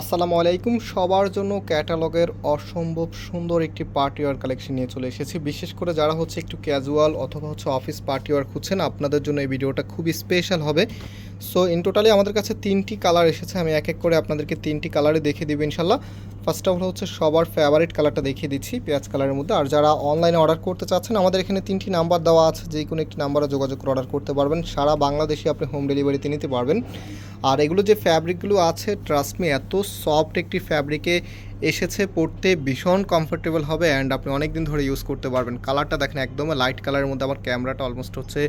আসসালামু আলাইকুম। সবার জন্য ক্যাটালগের অসম্ভব সুন্দর একটি পার্টি ওয়ার কালেকশন নিয়ে চলে এসেছি। বিশেষ করে যারা হচ্ছে একটু ক্যাজুয়াল অথবা হচ্ছে অফিস পার্টি ওয়ার খুঁজছেন, আপনাদের জন্য এই ভিডিওটা খুবই স্পেশাল হবে। সো ইন টোটালি আমাদের কাছে তিনটি কালার এসেছে। আমি এক এক করে আপনাদেরকে তিনটি কালারে দেখিয়ে দিব ইনশাল্লাহ ফার্স্ট অফ অল হচ্ছে সবার ফেভারিট কালারটা দেখিয়ে দিচ্ছি পেঁয়াজ কালারের মধ্যে। আর যারা অনলাইনে অর্ডার করতে চাচ্ছেন, আমাদের এখানে তিনটি নাম্বার দেওয়া আছে। যে কোনো একটি নাম্বারে যোগাযোগ করে অর্ডার করতে পারবেন। সারা বাংলাদেশে আপনি হোম ডেলিভারিতে নিতে পারবেন। আর এগুলো যে ফ্যাব্রিকগুলো আছে ট্রাস্টমি এত সফট একটি ফ্যাব্রিকে এসেছে পরতে ভীষণ কমফোর্টেবল হবে অ্যান্ড আপনি অনেক দিন ধরে ইউজ করতে পারবেন। কালারটা দেখেন একদম লাইট কালারের মধ্যে, আমার ক্যামেরাটা অলমোস্ট হচ্ছে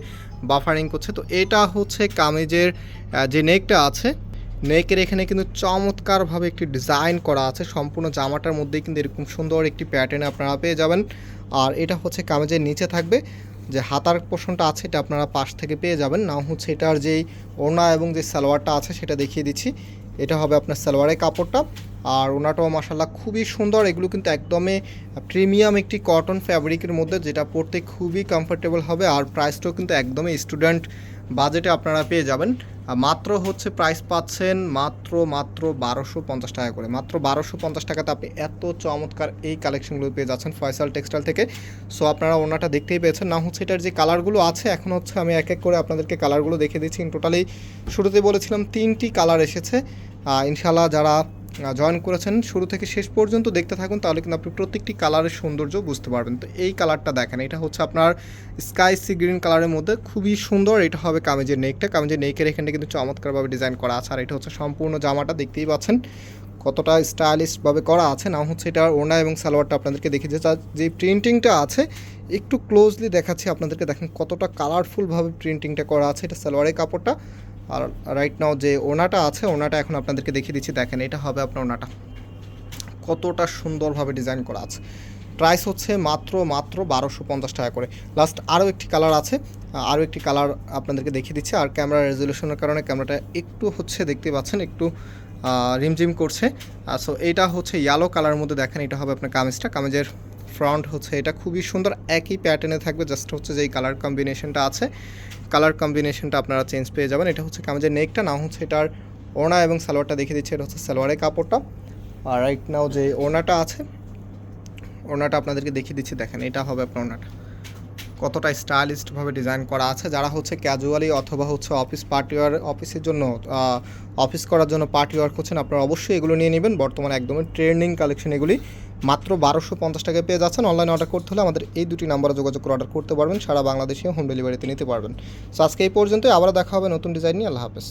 বাফারিং করছে। তো এটা হচ্ছে কামিজের যে নেকটা আছে নেকের এখানে কিন্তু চমৎকারভাবে একটি ডিজাইন করা আছে। সম্পূর্ণ জামাটার মধ্যেই কিন্তু এরকম সুন্দর একটি প্যাটার্নে আপনারা পেয়ে যাবেন। আর এটা হচ্ছে কামিজের নিচে থাকবে। যে হাতার পোষণটা আছে এটা আপনারা পাশ থেকে পেয়ে যাবেন। না হচ্ছে এটার যেই ওনা এবং যে সালোয়ারটা আছে সেটা দেখিয়ে দিচ্ছি। এটা হবে আপনার সালোয়ারের কাপড়টা। আর ওনাটাও মাসাল্লাহ খুবই সুন্দর। এগুলো কিন্তু একদমই প্রিমিয়াম একটি কটন ফ্যাব্রিকের মধ্যে, যেটা পরতে খুবই কমফোর্টেবল হবে। আর প্রাইসটাও কিন্তু একদমই স্টুডেন্ট বাজেটে আপনারা পেয়ে যাবেন। মাত্র হচ্ছে প্রাইস পাচ্ছেন মাত্র মাত্র বারোশো পঞ্চাশ টাকা করে। মাত্র বারোশো পঞ্চাশ টাকাতে আপনি এত চমৎকার এই কালেকশনগুলো পেয়ে যাচ্ছেন ফয়সাল টেক্সটাইল থেকে। সো আপনারা ওনাটা দেখতেই পেয়েছেন। না হচ্ছে এটার যে কালারগুলো আছে, এখন হচ্ছে আমি এক এক করে আপনাদেরকে কালারগুলো দেখে দিচ্ছি। টোটালি শুরুতে বলেছিলাম তিনটি কালার এসেছে। ইনশাল্লাহ যারা জয়েন করেছেন, শুরু থেকে শেষ পর্যন্ত দেখতে থাকুন, তাহলে কিন্তু আপনি প্রত্যেকটি কালারের সৌন্দর্য বুঝতে পারবেন। তো এই কালারটা দেখেন, এটা হচ্ছে আপনার স্কাই সি গ্রিন কালারের মধ্যে খুবই সুন্দর, এটা হবে কামেজের নেকটা। কামিজের নেকের এখানে কিন্তু চমৎকারভাবে ডিজাইন করা আছে, আর এটা হচ্ছে সম্পূর্ণ জামাটা, দেখতেই পাচ্ছেন কতটা স্টাইলিশভাবে করা আছে। না হচ্ছে এটা ওনা এবং সালোয়ারটা আপনাদেরকে দেখে যে তার যে প্রিন্টিংটা আছে, একটু ক্লোজলি দেখাচ্ছি, আপনাদেরকে দেখেন কতটা কালারফুলভাবে প্রিন্টিংটা করা আছে, এটা সালোয়ারের কাপড়টা। আর রাইট নাও যে ওনাটা আছে, ওনাটা এখন আপনাদেরকে দেখিয়ে দিচ্ছি। দেখেন, এটা হবে আপনার ওনাটা। কতটা সুন্দরভাবে ডিজাইন করা আছে। প্রাইস হচ্ছে মাত্র মাত্র বারোশো পঞ্চাশ টাকা করে। লাস্ট আরও একটি কালার আছে। আরও একটি কালার আপনাদেরকে দেখিয়ে দিচ্ছি। আর ক্যামেরা রেজলিউশনের কারণে ক্যামেরাটা একটু হচ্ছে, দেখতে পাচ্ছেন, একটু রিমঝিম করছে। সো এটা হচ্ছে ইয়ালো কালার মধ্যে দেখেন, এটা হবে আপনার কামিজটা। কামিজের ফ্রন্ট হচ্ছে এটা খুবই সুন্দর, একই প্যাটার্নে থাকবে জাস্ট হচ্ছে যেই কালার কম্বিনেশনটা আছে কালার কম্বিনেশনটা আপনারা চেঞ্জ পেয়ে যাবেন। এটা হচ্ছে কামিজের নেকটা না হচ্ছে এটার ওড়না এবং সালোয়ারটা দেখিয়ে দিচ্ছে, এটা হচ্ছে সালোয়ারের কাপড়টা। আর রাইট নাও যে ওড়নাটা আছে, ওড়নাটা আপনাদেরকে দেখিয়ে দিচ্ছি, দেখেন, এটা হবে আপনার ওড়নাটা। কতটা স্টাইলিস্টভাবে ডিজাইন করা আছে, যারা হচ্ছে ক্যাজুয়ালি অথবা হচ্ছে অফিস পার্টি ওয়ার অফিসের জন্য অফিস করার জন্য পার্টি ওয়ার করছেন আপনারা অবশ্যই এগুলো নিয়ে নেবেন। বর্তমানে একদমই ট্রেন্ডিং কালেকশন এগুলি মাত্র বারোশো পঞ্চাশ টাকায় পেয়ে যাচ্ছেন। অনলাইনে অর্ডার করতে হলে আমাদের এই দুটি নাম্বারে যোগাযোগ করে অর্ডার করতে পারবেন, সারা বাংলাদেশে হোম ডেলিভারিতে নিতে পারবেন। সো আজকে এই পর্যন্তই আবার দেখা হবে নতুন ডিজাইন নিয়ে। আল্লাহ হাফেজ।